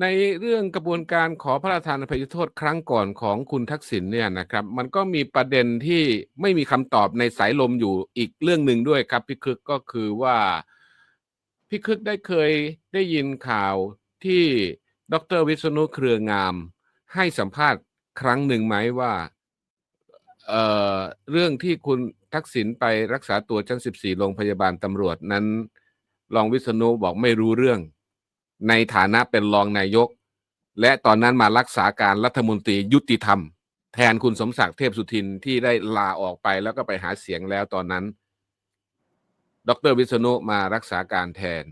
ในเรื่องกระบวนการขอพระราชทานอภัยโทษครั้งก่อนของคุณทักษิณเนี่ยนะครับ มันก็มีประเด็นที่ไม่มีคำตอบในสายลมอยู่อีกเรื่องหนึ่งด้วยครับพี่คึกก็คือว่าพี่คึกได้เคยได้ยินข่าวที่ดรวิษณุเครืองาม ให้สัมภาษณ์ครั้งหนึ่งไหมว่าเอ่อเรื่องที่คุณทักษิณไปรักษาตัวชั้น 14 โรงพยาบาลตำรวจนั้นรองวิษณุบอกไม่รู้เรื่อง ในฐานะเป็นรองนายก และตอนนั้นมารักษาการรัฐมนตรียุติธรรม แทนคุณสมศักดิ์เทพสุทินที่ได้ลาออกไปแล้วก็ไปหาเสียงแล้วตอนนั้น ดรวิษณุมารักษาการแทน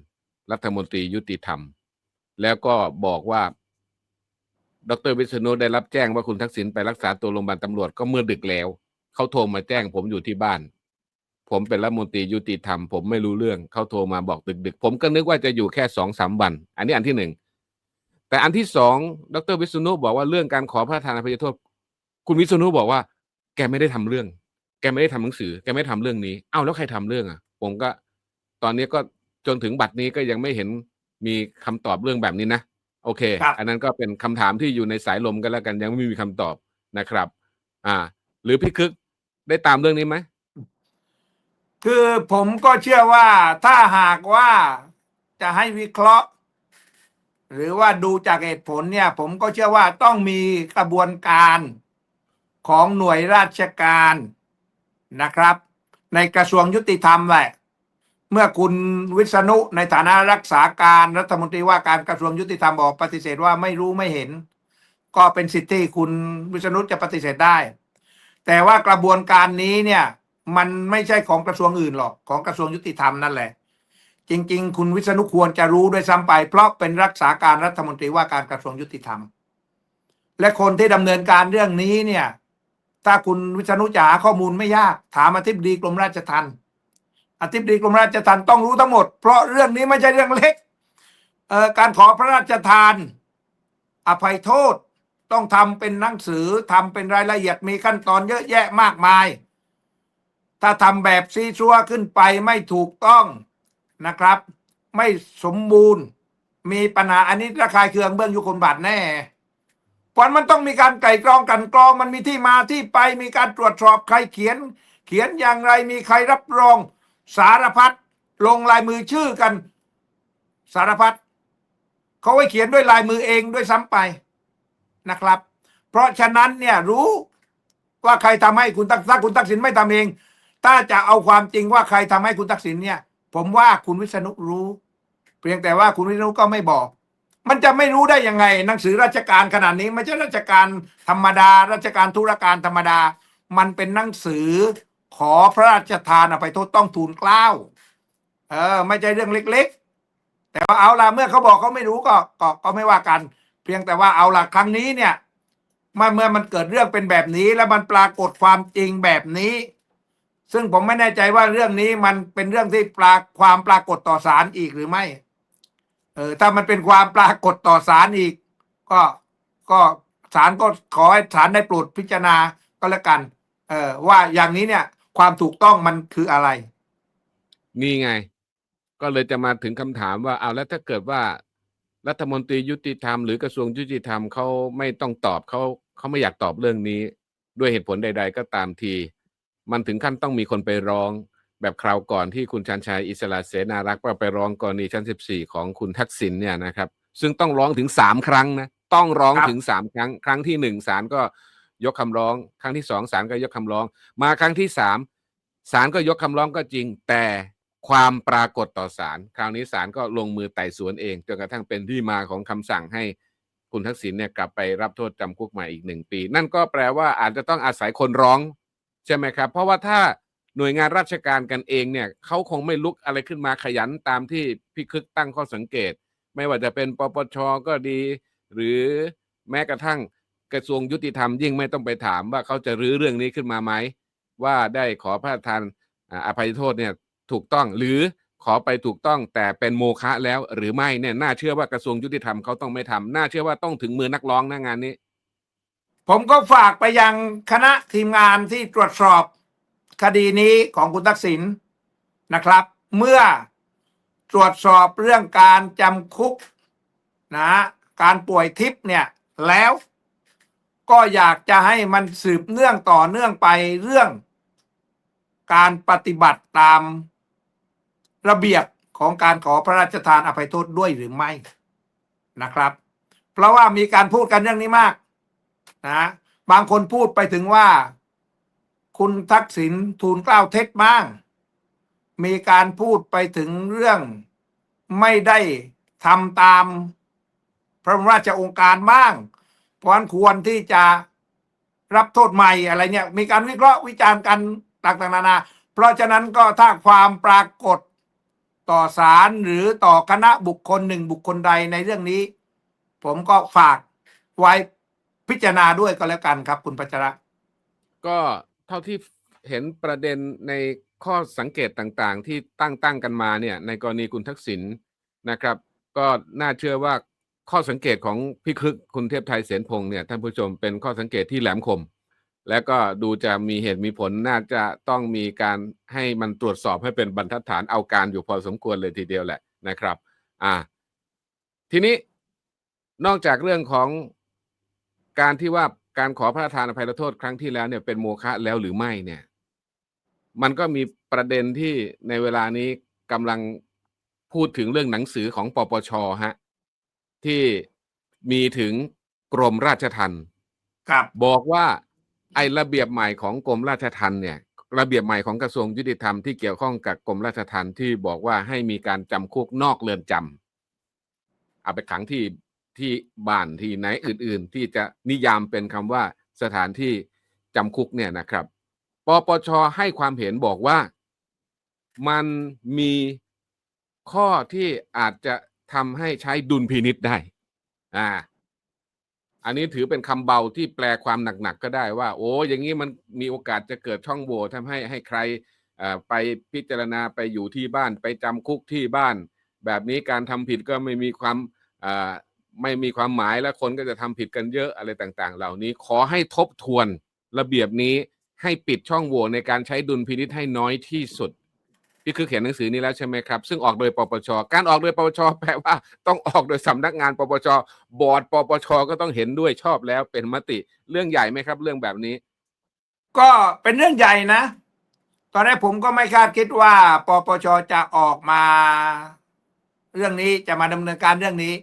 รัฐมนตรียุติธรรม แล้วก็บอกว่า ดรวิษณุได้รับแจ้งว่าคุณทักษิณไปรักษาตัวโรงพยาบาลตำรวจก็เมื่อดึกแล้ว เขาโทรมาแจ้งผมอยู่ที่บ้าน ผมเป็นรัฐมนตรียุติธรรมผมไม่รู้เรื่องเขาโทรมาบอกดึก ๆ ผมก็นึกว่าจะอยู่แค่สองสามวัน อันนี้อันที่หนึ่งแต่อันที่สองดรวิษณุบอกว่าเรื่องการขอพระราชทานอภัยโทษ คุณวิษณุบอกว่า แกไม่ได้ทำเรื่อง แกไม่ได้ทำหนังสือ แกไม่ทำเรื่องนี้เอ้าแล้วใครทำเรื่องอะ ผมก็ ตอนนี้ก็จนถึงบัดนี้ก็ยังไม่เห็นมีคำตอบเรื่องแบบนี้นะโอเคครับอันนั้นก็เป็นคำถามที่อยู่ในสายลมกันแล้วกันยังไม่มีคำตอบนะครับ อ่า หรือพี่คึกได้ตามเรื่องนี้ไหม คือผมก็เชื่อว่าถ้าหากว่าจะให้วิเคราะห์ หรือว่าดูจากเหตุผลเนี่ย ผมก็เชื่อว่าต้องมีกระบวนการของหน่วยราชการนะครับ ในกระทรวงยุติธรรมแหละเมื่อคุณวิษณุในฐานะรักษาการรัฐมนตรีว่าการกระทรวงยุติธรรมบอกปฏิเสธว่าไม่รู้ไม่เห็น ก็เป็นสิทธิคุณวิษณุจะปฏิเสธได้ แต่ว่ากระบวนการนี้เนี่ย มันไม่ใช่ของกระทรวงอื่นหรอกของกระทรวงยุติธรรมนั่นแหละ จริง ๆ คุณวิษณุควรจะรู้ด้วยซ้ำไป เพราะเป็นรักษาการรัฐมนตรีว่าการกระทรวงยุติธรรม และคนที่ดำเนินการเรื่องนี้เนี่ย ถ้าคุณวิษณุจะหาข้อมูลไม่ยาก ถามอธิบดีกรมราชทัณฑ์อธิบดีกรมราชทัณฑ์ต้องรู้ทั้งหมด เพราะเรื่องนี้ไม่ใช่เรื่องเล็กเอ่อการขอพระราชทาน อภัยโทษต้องทำเป็นหนังสือทำเป็นรายละเอียดมีขั้นตอนเยอะแยะมากมาย ถ้าทำแบบซีซัวขึ้นไปไม่ถูกต้องนะครับ ไม่สมบูรณ์ มีปัญหาอันนี้ระคายเคืองเบื้องยุคนบาทแน่เพราะมันต้องมีการไก่กรองกันกรอง มันมีที่มาที่ไปมีการตรวจสอบใครเขียน เขียนอย่างไรมีใครรับรอง สารพัดลงลายมือชื่อกัน สารพัดเขาไว้เขียนด้วยลายมือเองด้วยซ้ำไปนะครับ เพราะฉะนั้นเนี่ยรู้ว่าใครทำให้คุณตักถ้าคุณทักษิณไม่ทำเอง ถ้าจะเอาความจริงว่าใครทำให้คุณทักษิณเนี่ย ผมว่าคุณวิษณุรู้ เพียงแต่ว่าคุณวิษณุก็ไม่บอก มันจะไม่รู้ได้ยังไง หนังสือราชการขนาดนี้ไม่ใช่ราชการธรรมดา ราชการธุรการธรรมดา มันเป็นหนังสือขอพระราชทานอภัยโทษต้องทูลเกล้าเออ ไม่ใช่เรื่องเล็ก ๆ แต่ว่าเอาละเมื่อเขาบอกเขาไม่รู้ก็ก็ก็ไม่ว่ากัน เพียงแต่ว่าเอาละครั้งนี้เนี่ยเมื่อเมื่อมันเกิดเรื่องเป็นแบบนี้ แล้วมันปรากฏความจริงแบบนี้ ซึ่งผมไม่แน่ใจว่าเรื่องนี้มันเป็นเรื่องที่ปราความปรากฏต่อศาลอีกหรือไม่ เออถ้ามันเป็นความปรากฏต่อศาลอีก ก็ก็ศาลก็ขอให้ศาลได้โปรดพิจารณาก็แล้วกัน เออว่าอย่างนี้เนี่ย ความถูกต้องมันคืออะไร นี่ไง ก็เลยจะมาถึงคำถามว่าเอาแล้วถ้าเกิดว่า รัฐมนตรียุติธรรมหรือกระทรวงยุติธรรมเขาไม่ต้องตอบเขาเขาไม่อยากตอบเรื่องนี้ ด้วยเหตุผลใด ๆ ก็ตามที มันถึงขั้นต้องมีคนไปร้อง แบบคราวก่อนที่คุณชันชัยอิสระเสนารักษ์ว่าไปร้องกรณีชั้น 14 ของคุณทักษิณเนี่ยนะครับ ซึ่งต้องร้องถึงสามครั้งนะต้องร้องครับถึงสามครั้ง ครั้งที่หนึ่งศาลก็ยกคำร้อง ครั้งที่สองศาลก็ยกคำร้อง มาครั้งที่สามศาลก็ยกคำร้องก็จริง แต่ความปรากฏต่อศาลคราวนี้ศาลก็ลงมือไต่สวนเองจนกระทั่งเป็นที่มาของคำสั่งให้คุณทักษิณเนี่ยกลับไปรับโทษจำคุกใหม่อีกหนึ่งปี นั่นก็แปลว่าอาจจะต้องอาศัยคนร้อง ใช่ไหมครับ เพราะว่าถ้าหน่วยงานราชการกันเองเนี่ยเขาคงไม่ลุกอะไรขึ้นมาขยันตามที่พี่คึกตั้งข้อสังเกต ไม่ว่าจะเป็นปปชก็ดี หรือแม้กระทั่งกระทรวงยุติธรรมยิ่งไม่ต้องไปถามว่าเขาจะรื้อเรื่องนี้ขึ้นมาไหม ว่าได้ขอพระราชทานอภัยโทษเนี่ยถูกต้องหรือขอไปถูกต้องแต่เป็นโมฆะแล้วหรือไม่เนี่ยน่าเชื่อว่ากระทรวงยุติธรรมเขาต้องไม่ทำน่าเชื่อว่าต้องถึงมือนักร้องนะงานนี้ ผมก็ฝากไปยังคณะทีมงานที่ตรวจสอบคดีนี้ของคุณทักษิณนะครับ เมื่อตรวจสอบเรื่องการจำคุกนะการป่วยทิพย์เนี่ยแล้วก็อยากจะให้มันสืบเนื่องต่อเนื่องไปเรื่อง การปฏิบัติตามระเบียบของการขอพระราชทานอภัยโทษด้วยหรือไม่นะครับ เพราะว่ามีการพูดกันเรื่องนี้มาก นะบางคนพูดไปถึงว่า คุณทักษิณทูลเกล้าเท็จบ้าง มีการพูดไปถึงเรื่องไม่ได้ทำตาม พระรมราชองค์การบ้าง เพราะฉะนั้นควรที่จะรับโทษใหม่อะไรเนี่ย มีการวิเคราะห์วิจารณ์กันต่างๆนานา เพราะฉะนั้นก็ถ้าความปรากฏต่อศาลหรือต่อคณะบุคคลหนึ่งบุคคลใดในเรื่องนี้ ผมก็ฝากไว้ พิจารณาด้วยก็แล้วกันครับ คุณปัจระ ก็เท่าที่เห็นประเด็นในข้อสังเกตต่างๆ ที่ตั้งตั้งกันมาเนี่ยในกรณีคุณทักษิณนะครับ ก็น่าเชื่อว่าข้อสังเกตของพี่คึกคุณเทพไทยเสนพงศ์เนี่ยท่านผู้ชมเป็นข้อสังเกตที่แหลมคม และก็ดูจะมีเหตุมีผลน่าจะต้องมีการให้มันตรวจสอบให้เป็นบรรทัดฐานเอาการอยู่พอสมควรเลยทีเดียวแหละนะครับ อ่า ทีนี้นอกจากเรื่องของ การที่ว่าการขอพระราชทานอภัยโทษครั้งที่แล้วเนี่ยเป็นโมฆะแล้วหรือไม่เนี่ย มันก็มีประเด็นที่ในเวลานี้กำลังพูดถึงเรื่องหนังสือของปปชฮะที่มีถึงกรมราชทัณฑ์ครับบอกว่าไอ้ระเบียบใหม่ของกรมราชทัณฑ์เนี่ย ระเบียบใหม่ของกระทรวงยุติธรรมที่เกี่ยวข้องกับกรมราชทัณฑ์ที่บอกว่าให้มีการจำคุกนอกเรือนจำเอาไปขังที่ ที่บ้านที่ไหนอื่น ๆ ที่จะนิยามเป็นคำว่าสถานที่จำคุกเนี่ยนะครับปปชให้ความเห็นบอกว่ามันมีข้อที่อาจจะทำให้ใช้ดุลพินิษได้ อ่า อันนี้ถือเป็นคำเบาที่แปลความหนักๆก็ได้ว่า โอ้ อย่างนี้มันมีโอกาสจะเกิดช่องโหว่ทำให้ให้ใครไปพิจารณาไปอยู่ที่บ้าน ไปจำคุกที่บ้าน แบบนี้การทำผิดก็ไม่มีความ ไม่มีความหมายและคนก็จะทำผิดกันเยอะอะไรต่างๆ เหล่านี้ขอให้ทบทวนระเบียบนี้ให้ปิดช่องโหว่ในการใช้ดุลพินิษให้น้อยที่สุดนี่คือเขียนหนังสือนี้แล้วใช่ไหมครับ ซึ่งออกโดยปปช การออกโดยปปช แปลว่าต้องออกโดยสำนักงานปปช บอร์ดปปช ก็ต้องเห็นด้วยชอบแล้วเป็นมติเรื่องใหญ่ไหมครับ เรื่องแบบนี้ ก็เป็นเรื่องใหญ่นะ ตอนแรกผมก็ไม่คาดคิดว่า ปปชจะออกมา เรื่องนี้จะมาดำเนินการเรื่องนี้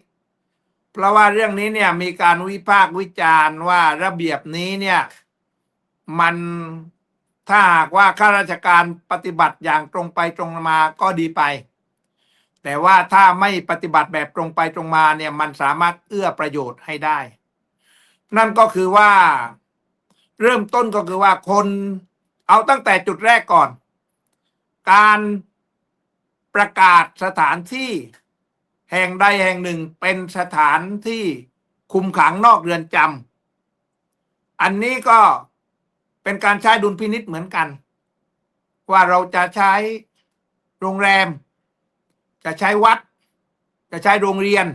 เพราะว่าเรื่องนี้เนี่ยมีการวิพากษ์วิจารณ์ว่าระเบียบนี้เนี่ยมันถ้าหากว่าข้าราชการปฏิบัติอย่างตรงไปตรงมาก็ดีไป แต่ว่าถ้าไม่ปฏิบัติแบบตรงไปตรงมาเนี่ยมันสามารถเอื้อประโยชน์ให้ได้ นั่นก็คือว่าเริ่มต้นก็คือว่าคนเอาตั้งแต่จุดแรกก่อน การประกาศสถานที่ แห่งใดแห่งหนึ่งเป็นสถานที่คุมขังนอกเรือนจำอันนี้ก็เป็นการใช้ดุลพินิษเหมือนกัน ว่าเราจะใช้โรงแรม จะใช้วัด จะใช้โรงเรียน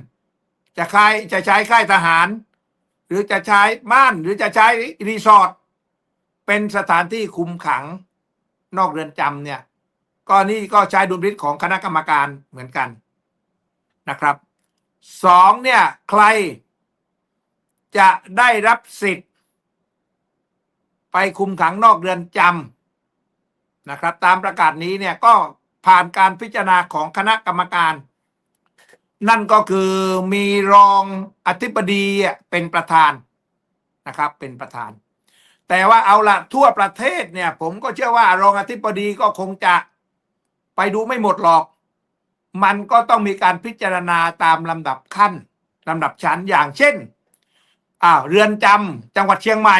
จะค่ายจะใช้ค่ายทหาร หรือจะใช้บ้านหรือจะใช้รีสอร์ทเป็นสถานที่คุมขังนอกเรือนจำเนี่ยก็นี่ก็ใช้ดุลพินิจของคณะกรรมการเหมือนกัน นะครับสองเนี่ยใครจะได้รับสิทธิ์ ไปคุมขังนอกเรือนจำนะครับ ตามประกาศนี้เนี่ยก็ผ่านการพิจารณาของคณะกรรมการ นั่นก็คือมีรองอธิบดีเป็นประธานนะครับเป็นประธาน แต่ว่าเอาละทั่วประเทศเนี่ย ผมก็เชื่อว่ารองอธิบดีก็คงจะไปดูไม่หมดหรอก มันก็ต้องมีการพิจารณาตามลำดับขั้นลำดับชั้นอย่างเช่นอ้าวเรือนจำจังหวัดเชียงใหม่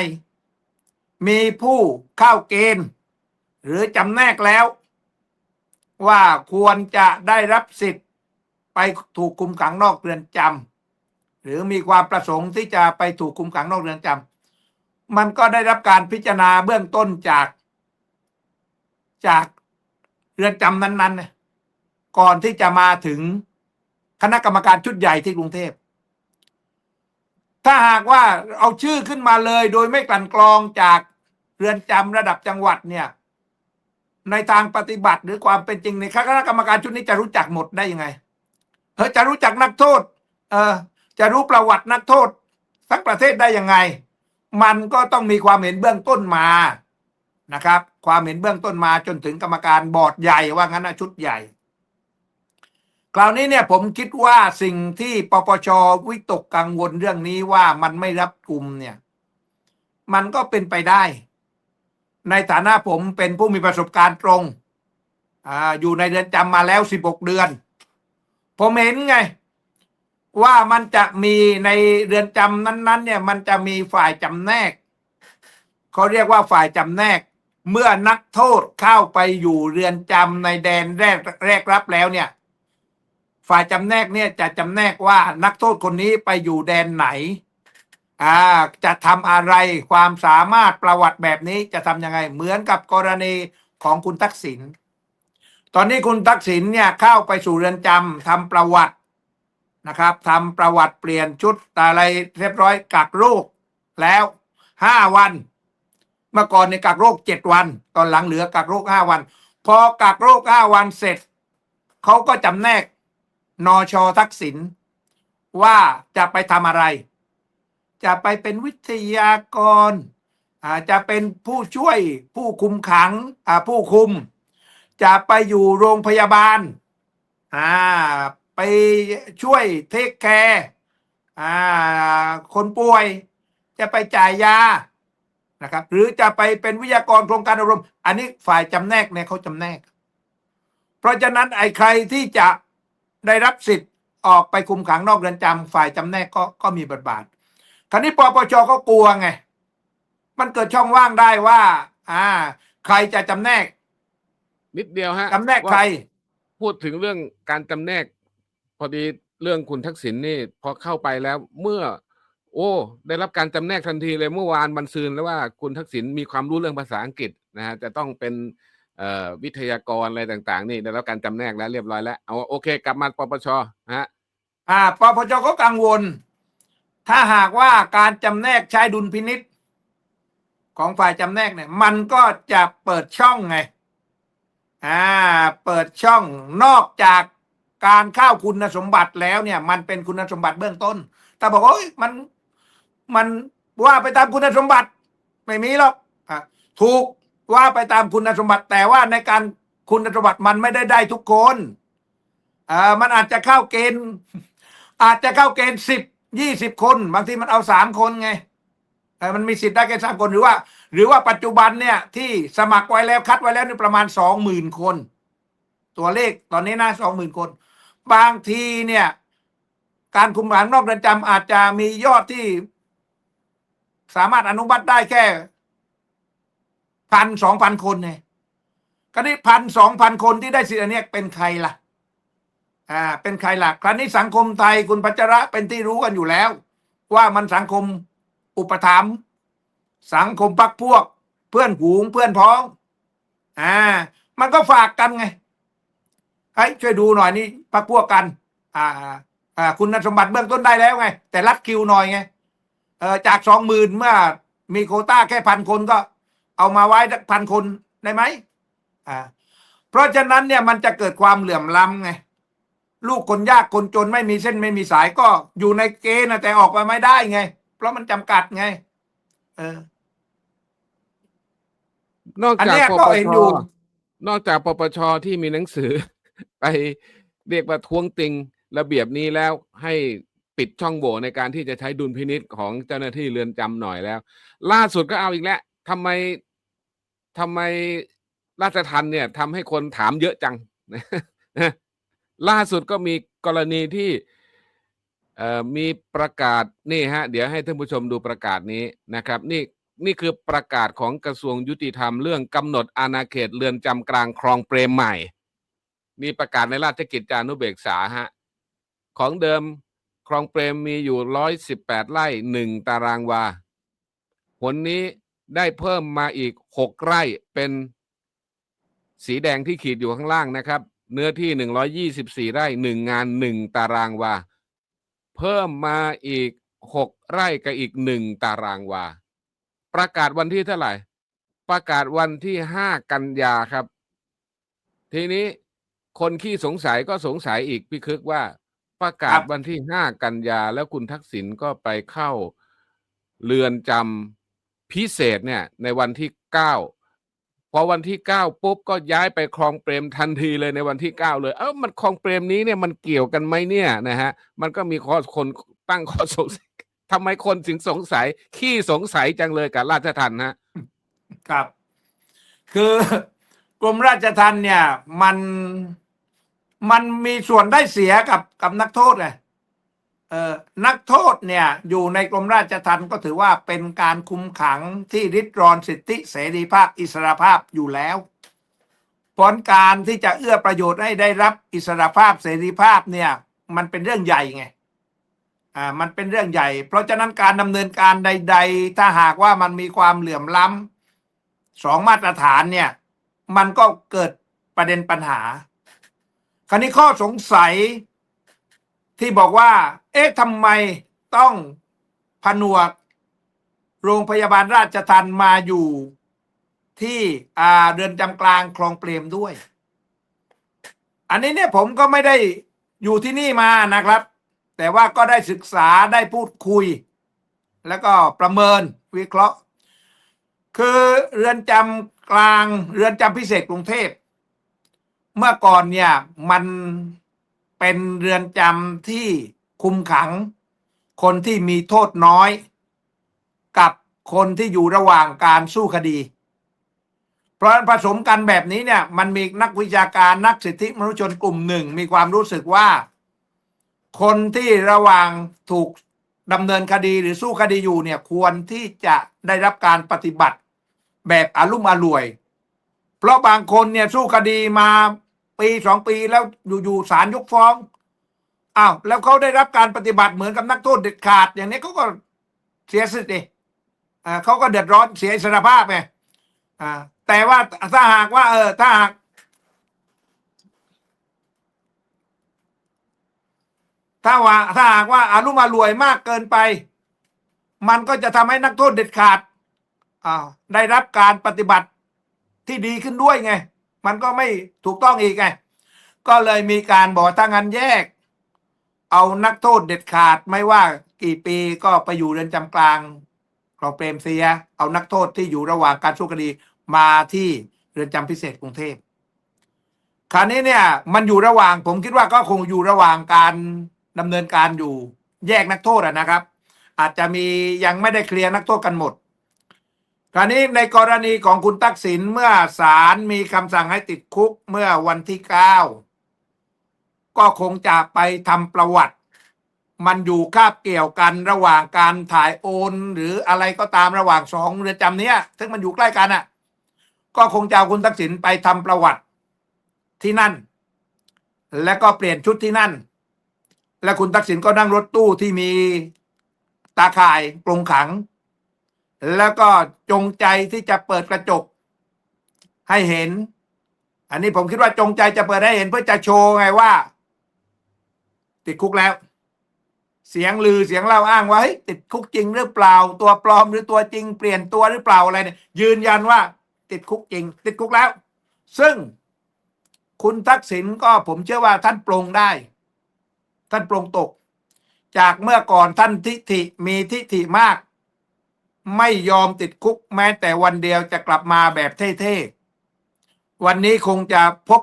มีผู้เข้าเกณฑ์ หรือจำแนกแล้ว ว่าควรจะได้รับสิทธิ์ไปถูกคุมขังนอกเรือนจำหรือมีความประสงค์ที่จะไปถูกคุมขังนอกเรือนจำมันก็ได้รับการพิจารณาเบื้องต้นจาก จากเรือนจำนั้นๆเนี่ย ก่อนที่จะมาถึงคณะกรรมการชุดใหญ่ที่กรุงเทพ ถ้าหากว่าเอาชื่อขึ้นมาเลยโดยไม่กลั่นกรองจากเรือนจำระดับจังหวัดเนี่ย ในทางปฏิบัติหรือความเป็นจริงในคณะกรรมการชุดนี้จะรู้จักหมดได้ยังไงเออจะรู้จักนักโทษ เออจะรู้ประวัตินักโทษทั้งประเทศได้ยังไง มันก็ต้องมีความเห็นเบื้องต้นมานะครับ ความเห็นเบื้องต้นมาจนถึงกรรมการบอร์ดใหญ่ว่างั้นนะชุดใหญ่ คราวนี้เนี่ยผมคิดว่าสิ่งที่ปปชวิตกกังวลเรื่องนี้ว่ามันไม่รับกลุ่มเนี่ย มันก็เป็นไปได้ ในฐานะผมเป็นผู้มีประสบการณ์ตรงออยู่ในเรือนจำมาแล้ว 16 เดือน ผมเห็นไง ว่ามันจะมีในเรือนจำนั้น ๆ เนี่ย มันจะมีฝ่ายจำแนกเขาเรียกว่าฝ่ายจำแนก เมื่อนักโทษเข้าไปอยู่เรือนจำในแดนแรกแรกรับแล้วเนี่ย ฝ่ายจำแนกเนี่ยจะจำแนกว่านักโทษคนนี้ไปอยู่แดนไหนอ่าจะทำอะไรความสามารถประวัติแบบนี้จะทำยังไง เหมือนกับกรณีของคุณทักษิณตอนนี้คุณทักษิณเนี่ยเข้าไปสู่เรือนจำทำประวัตินะครับทำประวัติเปลี่ยนชุดอะไรเรียบร้อยกักโรคแล้วห้าวัน เมื่อก่อนในกักโรคเจ็ดวัน ตอนหลังเหลือกักโรคห้าวัน พอกักโรคห้าวันเสร็จเขาก็จำแนก นอชอทักษิณว่าจะไปทำอะไร จะไปเป็นวิทยากรจะเป็นผู้ช่วยผู้คุมขังผู้คุม จะไปอยู่โรงพยาบาลไปช่วยเทคแคร์คนป่วย จะไปจ่ายยานะครับ หรือจะไปเป็นวิทยากรโครงการอบรม อันนี้ฝ่ายจำแนกเนี่ยเขาจำแนก เพราะฉะนั้นไอ้ใครที่จะ ได้รับสิทธิ์ออกไปคุมขังนอกเรือนจำฝ่ายจำแนกก็ก็มีบทบาท คราวนี้ปปชก็กลัวไง มันเกิดช่องว่างได้ว่า อ่า ใครจะจำแนก นิดเดียวฮะจำแนกใครว่าพูดถึงเรื่องการจำแนก พอดีเรื่องคุณทักษิณนี่พอเข้าไปแล้วเมื่อ โอ้ ได้รับการจำแนกทันทีเลยเมื่อวานบันซืนแล้วว่าคุณทักษิณมีความรู้เรื่องภาษาอังกฤษนะฮะจะต้องเป็นเอ่อ วิทยากรอะไรต่าง ๆ นี่ได้รับการจำแนกแล้วเรียบร้อยแล้วเอาโอเค กลับมาปปชฮะอ่าปปชก็กังวล ถ้าหากว่าการจำแนกใช้ดุลพินิษของฝ่ายจำแนกเนี่ย มันก็จะเปิดช่องไงอ่าเปิดช่องนอกจากการเข้าคุณสมบัติแล้วเนี่ย มันเป็นคุณสมบัติเบื้องต้น แต่บอกว่าเอ้ยมันมันว่าไปตามคุณสมบัติ ไม่มีหรอกอะถูก ว่าไปตามคุณสมบัติแต่ว่าในการคุณสมบัติมันไม่ได้ได้ทุกคนอ่ามันอาจจะเข้าเกณฑ์ อาจจะเข้าเกณฑ์สิบยี่สิบคนบางทีมันเอาสามคนไงเออมันมีสิทธิ์ได้แค่สามคนหรือว่า หรือว่าปัจจุบันเนี่ย ที่สมัครไว้แล้วคัดไว้แล้วนี่ประมาณสองหมื่นคน ตัวเลขตอนนี้นะสองหมื่นคน บางทีเนี่ย การคุมขังนอกเรือนจำอาจจะมียอดที่ สามารถอนุมัติได้แค่ พันสองพันคนไงก็นี่พันสองพันคนที่ได้สิทธิ์อันนี้เป็นใครล่ะ อ่า เป็นใครล่ะ คราวนี้สังคมไทยคุณพัชระเป็นที่รู้กันอยู่แล้ว ว่ามันสังคมอุปถัมภ์สังคมพักพวก เพื่อนหูงเพื่อนพ้อง อ่า มันก็ฝากกันไงเฮ้ยช่วยดูหน่อยนี่พักพวกกัน อ่า อ่า คุณสมบัติเบื้องต้นได้แล้วไง แต่รัดคิวหน่อยไง เออจากสองหมื่นเมื่อมีโคต้าแค่พันคนก็ เอามาไว้พันคนได้ไหมอ่าเพราะฉะนั้นเนี่ยมันจะเกิดความเหลื่อมล้ำไงลูกคนยากคนจนไม่มีเส้นไม่มีสายก็อยู่ในเกณฑ์นะแต่ออกมาไม่ได้ไง เพราะมันจำกัดไง เออ นอกอันจากเนี้ยปก็ปเห็นช อยู่ นอกจากปปชที่มีหนังสือ ไปเรียกว่าท้วงติงระเบียบนี้แล้วให้ปิดช่องโหว่ในการที่จะใช้ดุลพินิษของเจ้าหน้าที่เรือนจำหน่อยแล้ว ล่าสุดก็เอาอีกแล้วทำไม ทำไมราชทันเนี่ยทำให้คนถามเยอะจัง ล่าสุดก็มีกรณีที่มีประกาศนี่ฮะ เดี๋ยวให้ท่านผู้ชมดูประกาศนี้นะครับ นี่นี่คือประกาศของกระทรวงยุติธรรมเรื่องกำหนดอาณาเขตเรือนจำกลางคลองเปรมใหม่ มีประกาศในราชกิจจานุเบกษาฮะของเดิมคลองเปรมมีอยู่ร้อยสิบแปดไร่หนึ่งตารางวาผลนี้ ได้เพิ่มมาอีกหกไร่เป็นสีแดงที่ขีดอยู่ข้างล่างนะครับ เนื้อที่หนึ่งร้อยี่สิบสี่ไร่หนึ่งงานหนึ่งตารางวา เพิ่มมาอีกหกไร่กับอีกหนึ่งตารางวา ประกาศวันที่เท่าไหร่ ประกาศวันที่ห้ากันยาครับ ทีนี้คนขี้สงสัยก็สงสัยอีกพี่คึกว่า ประกาครัศบวันที่ห้ากันยาแล้วคุณทักษิณก็ไปเข้าเรือนจำ พิเศษเนี่ยในวันที่เก้าพอวันที่เก้าปุ๊บก็ย้ายไปคลองเปรมทันทีเลยในวันที่เก้าเลย เอ้ามันคลองเปรมนี้เนี่ยมันเกี่ยวกันไหมเนี่ยนะฮะมันก็มีข้อคนตั้งข้อสงสัยทำไมคนถึงสงสัย ขี้สงสัยจังเลยกับราชทันฮะครับ คือกรมราชทัณฑ์เนี่ย มันมันมีส่วนได้เสียกับกับนักโทษไง นักโทษเนี่ยอยู่ในกรมราชทัณฑ์ก็ถือว่าเป็นการคุมขังที่ริดรอนสิทธิเสรีภาพอิสรภาพอยู่แล้วผลการที่จะเอื้อประโยชน์ให้ได้รับอิสรภาพเสรีภาพเนี่ยมันเป็นเรื่องใหญ่ไงอ่ามันเป็นเรื่องใหญ่ เพราะฉะนั้นการดำเนินการใด ๆ ถ้าหากว่ามันมีความเหลื่อมล้ำสองมาตรฐานเนี่ยมันก็เกิดประเด็นปัญหา คราวนี้ข้อสงสัย ที่บอกว่า เอ๊ะทำไมต้องผนวก โรงพยาบาลราชทันมาอยู่ที่อาเรือนจำกลางคลองเปรมด้วย อันนี้เนี่ยผมก็ไม่ได้อยู่ที่นี่มานะครับ แต่ว่าก็ได้ศึกษาได้พูดคุย แล้วก็ประเมินวิเคราะห์ คือเรือนจำกลางเรือนจำพิเศษกรุงเทพ เมื่อก่อนเนี่ยมัน เป็นเรือนจำที่คุมขัง คนที่มีโทษน้อย กับคนที่อยู่ระหว่างการสู้คดี เพราะผสมกันแบบนี้เนี่ย มันมีนักวิชาการนักสิทธิมนุษยชนกลุ่มหนึ่ง มีความรู้สึกว่า คนที่ระหว่างถูกดำเนินคดีหรือสู้คดีอยู่เนี่ยควรที่จะได้รับการปฏิบัติแบบอารุ่มอร่วย เพราะบางคนเนี่ยสู้คดีมา ปีสองปีแล้วอยู่ๆศาลยกฟ้องอ้าวแล้วเขาได้รับการปฏิบัติเหมือนกับนักโทษเด็ดขาด อย่างนี้เขาก็เสียสิทธิ์ดิอ่าเขาก็เดือดร้อนเสียอิสรภาพไงอ่า แต่ว่าถ้าหากว่า เออ ถ้าหากถ้าว่าถ้าหากว่าอารุมารวยมากเกินไป มันก็จะทำให้นักโทษเด็ดขาดอ่าได้รับการปฏิบัติที่ดีขึ้นด้วยไง มันก็ไม่ถูกต้องอีกไงก็เลยมีการบอกถ้างั้นแยก เอานักโทษเด็ดขาดไม่ว่ากี่ปีก็ไปอยู่เรือนจำกลางคลองเปรมเสีย เอานักโทษที่อยู่ระหว่างการสู้คดีมาที่เรือนจำพิเศษกรุงเทพคราวนี้เนี่ย มันอยู่ระหว่างผมคิดว่าก็คงอยู่ระหว่างการดำเนินการอยู่ แยกนักโทษอะนะครับ อาจจะมียังไม่ได้เคลียร์นักโทษกันหมด คราวนี้ในกรณีของคุณตักสินเมื่อศาลมีคำสั่งให้ติดคุกเมื่อวันที่เก้าก็คงจะไปทำประวัติ มันอยู่คาบเกี่ยวกันระหว่างการถ่ายโอน หรืออะไรก็ตามระหว่างสองเรือนจำเนี้ย ซึ่งมันอยู่ใกล้กันอะ ก็คงจะเอาคุณทักษิณไปทำประวัติที่นั่น แล้วก็เปลี่ยนชุดที่นั่น และคุณทักษิณก็นั่งรถตู้ที่มีตาข่ายกรงขัง แล้วก็จงใจที่จะเปิดกระจก ให้เห็น อันนี้ผมคิดว่าจงใจจะเปิดให้เห็นเพื่อจะโชว์ไงว่า ติดคุกแล้ว เสียงลือเสียงเล่าอ้างว่าเฮ้ยติดคุกจริงหรือเปล่า ตัวปลอมหรือตัวจริง เปลี่ยนตัวหรือเปล่าอะไรเนี่ยยืนยันว่า ติดคุกจริง ติดคุกแล้ว ซึ่งคุณทักษิณก็ผมเชื่อว่าท่านปรงได้ ท่านปรงตก จากเมื่อก่อนท่านทิฐิมีทิฐิมาก ไม่ยอมติดคุกแม้แต่วันเดียวจะกลับมาแบบเท่ๆ วันนี้คงจะพบ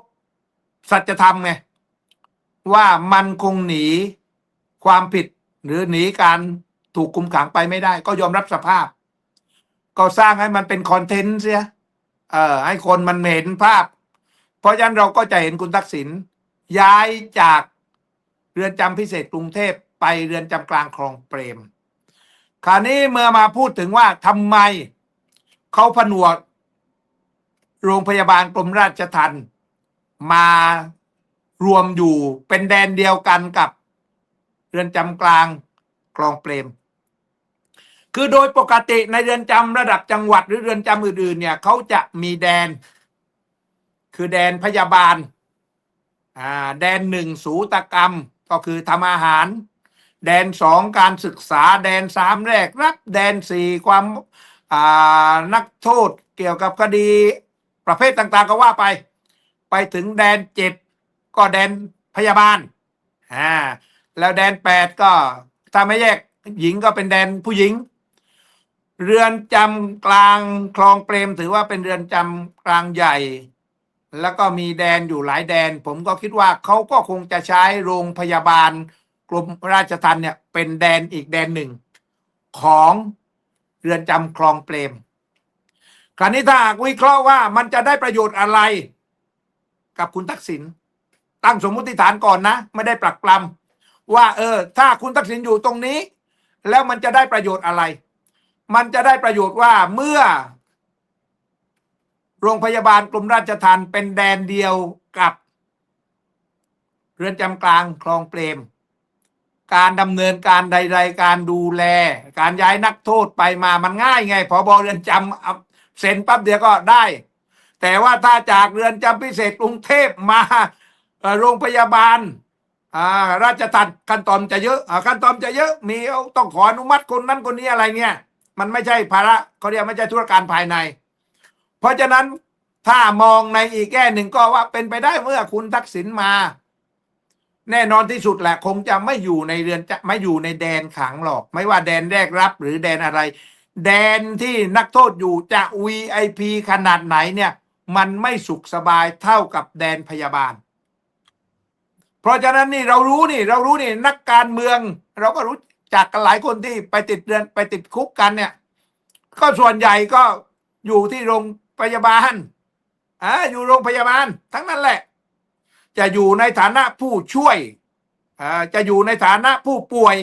สัจธรรมไงว่ามันคงหนีความผิดหรือหนีการถูกคุมขังไปไม่ได้ ก็ยอมรับสภาพ ก็สร้างให้มันเป็นคอนเทนต์เสียเอ่อให้คนมันเห็นภาพ เพราะฉะนั้นเราก็จะเห็นคุณทักษิณย้ายจากเรือนจำพิเศษกรุงเทพไปเรือนจำกลางคลองเปรม คราวนี้เมื่อมาพูดถึงว่าทำไมเขาผนวกโรงพยาบาลกรมราชทัณฑ์มารวมอยู่เป็นแดนเดียวกันกับเรือนจำกลางคลองเปรม คือโดยปกติในเรือนจำระดับจังหวัดหรือเรือนจำอื่นๆเนี่ยเขาจะมีแดน คือแดนพยาบาลอ่าแดนหนึ่งสูตกรรมก็คือทำอาหาร แดนสองการศึกษาแดนสามแรกรับ แดนสี่ความานักโทษเกี่ยวกับคดีประเภทต่างๆก็ว่าไป ไปถึงแดนเจ็ดก็แดนพยาบาลอ่าแล้วแดนแปดก็ถ้าไม่แยกหญิงก็เป็นแดนผู้หญิง เรือนจำกลางคลองเปรมถือว่าเป็นเรือนจำกลางใหญ่ แล้วก็มีแดนอยู่หลายแดน ผมก็คิดว่าเขาก็คงจะใช้โรงพยาบาล กรมราชทัณฑ์เนี่ยเป็นแดนอีกแดนหนึ่ง ของเรือนจำคลองเปรม คราวนี้ถ้าวิเคราะห์ว่ามันจะได้ประโยชน์อะไร กับคุณทักษิณตั้งสมมุติฐานก่อนนะ ไม่ได้ปรักปรำว่า เออ ถ้าคุณทักษิณอยู่ตรงนี้ แล้วมันจะได้ประโยชน์อะไร มันจะได้ประโยชน์ว่าเมื่อ โรงพยาบาลกรมราชทัณฑ์เป็นแดนเดียวกับ เรือนจำกลางคลองเปรม การดำเนินการใด ๆ การดูแล การย้ายนักโทษไปมามันง่ายไงพอบเรือนจำเอาเซ็นปั๊บเดียวก็ได้ แต่ว่าถ้าจากเรือนจำพิเศษกรุงเทพมาโรงพยาบาลราชทัณฑ์ขั้นตอนจะเยอะขั้นตอนจะเยอะมีต้องขออนุมัติคนนั้นคนนี้อะไรเงี้ยมันไม่ใช่ภาระเขาเรียกไม่ใช่ธุรการภายใน เพราะฉะนั้นถ้ามองในอีกแง่หนึ่งก็ว่าเป็นไปได้เมื่อคุณทักษิณมา แน่นอนที่สุดแหละคงจะไม่อยู่ในเรือนจะไม่อยู่ในแดนขังหรอก ไม่ว่าแดนแรกรับหรือแดนอะไร แดนที่นักโทษอยู่จะ VIP ขนาดไหนเนี่ย มันไม่สุขสบายเท่ากับแดนพยาบาล เพราะฉะนั้นนี่เรารู้นี่ เรารู้นี่นักการเมือง เราก็รู้จักกันหลายคนที่ไปติดเรือนไปติดคุกกันเนี่ย ก็ส่วนใหญ่ก็อยู่ที่โรงพยาบาลอ่าอยู่โรงพยาบาลทั้งนั้นแหละ จะอยู่ในฐานะผู้ช่วยจะอยู่ในฐานะผู้ป่วย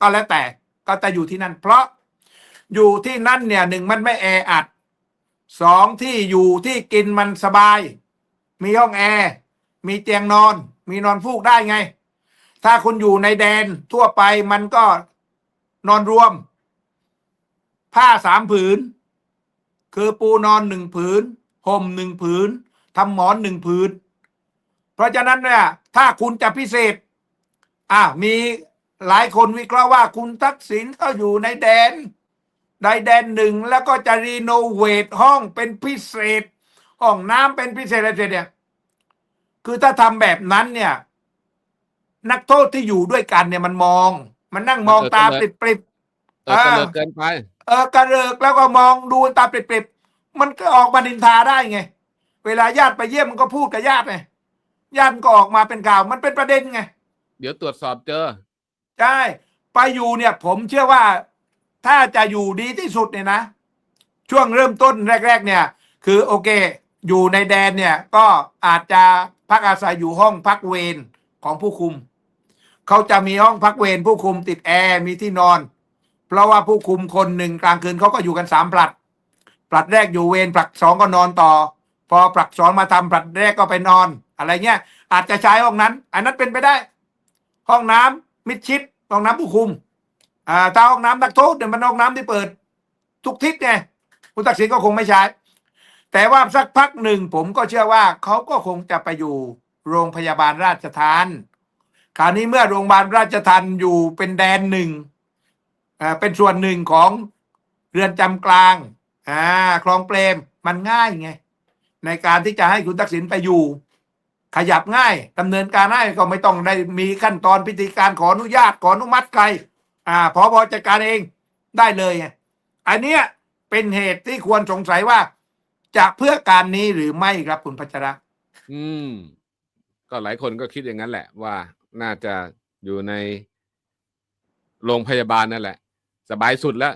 ก็แล้วแต่ก็จะอยู่ที่นั่น เพราะอยู่ที่นั่นเนี่ยหนึ่งมันไม่แออัดสองที่อยู่ที่กินมันสบาย มีห้องแอร์มีเตียงนอน มีนอนฟูกได้ไง ถ้าคุณอยู่ในแดนทั่วไปมันก็นอนรวม ผ้าสามผืน คือปูนอนหนึ่งผืนห่มหนึ่งผืนทำหมอนหนึ่งผืน เพราะฉะนั้นเนี่ยถ้าคุณจะพิเศษอะมีหลายคนวิเคราะห์ว่าคุณทักษิณก็อยู่ในแดนในแดนหนึ่งแล้วก็จะรีโนเวทห้องเป็นพิเศษ ห้องน้ำเป็นพิเศษอะไรเสร็จเนี่ยคือถ้าทำแบบนั้นเนี่ย นักโทษที่อยู่ด้วยกันเนี่ยมันมอง มันนั่งมองตาปริบปริบเออเตลิดเกินไปๆเออกระเริกแล้วก็มองดูตาปริบปริบๆมันก็ออกมาดินทาได้ไง เวลาญาติไปเยี่ยมมันก็พูดกับญาติไง ญาติก็ออกมาเป็นข่าวมันเป็นประเด็นไง เดี๋ยวตรวจสอบเจอ ใช่ไปอยู่เนี่ย ผมเชื่อว่าถ้าจะอยู่ดีที่สุดเนี่ยนะ ช่วงเริ่มต้นแรก ๆ เนี่ย คือโอเค อยู่ในแดนเนี่ย ก็อาจจะพักอาศัยอยู่ห้องพักเวรของผู้คุม เขาจะมีห้องพักเวรผู้คุมติดแอร์มีที่นอน เพราะว่าผู้คุมคนหนึ่งกลางคืนเขาก็อยู่กันสามผลัดผลัดแรกอยู่เวรผลัดสองก็นอนต่อ พอผลัดสองมาทำผลัดแรกก็ไปนอน อะไรเงี้ย อาจจะใช้ห้องนั้น อันนั้นเป็นไปได้ ห้องน้ำมิดชิดห้องน้ำผู้คุม อ่าถ้าห้องน้ำนักโทษเนี่ยมันห้องน้ำที่เปิด ทุกทิศไงคุณตักษิณก็คงไม่ใช้ แต่ว่าสักพักหนึ่งผมก็เชื่อว่าเขาก็คงจะไปอยู่โรงพยาบาลราชทานคราวนี้เมื่อโรงพยาบาลราชทันอยู่เป็นแดนหนึ่งอ่าเป็นส่วนหนึ่งของเรือนจำกลางอ่าคลองเปรมมันง่ายไง ในการที่จะให้คุณทักษิณไปอยู่ ขยับง่ายดำเนินการง่ายก็ไม่ต้องได้มีขั้นตอนพิธีการขออนุญาตขออนุมัติใคร อ่าพอบอจัดการเองได้เลย อันเนี้ยเป็นเหตุที่ควรสงสัยว่า จะเพื่อการนี้หรือไม่ครับคุณพัชระ อืม ก็หลายคนก็คิดอย่างนั้นแหละ ว่าน่าจะอยู่ในโรงพยาบาลนั่นแหละ สบายสุดแล้ว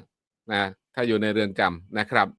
นะถ้าอยู่ในเรือนจำนะครับ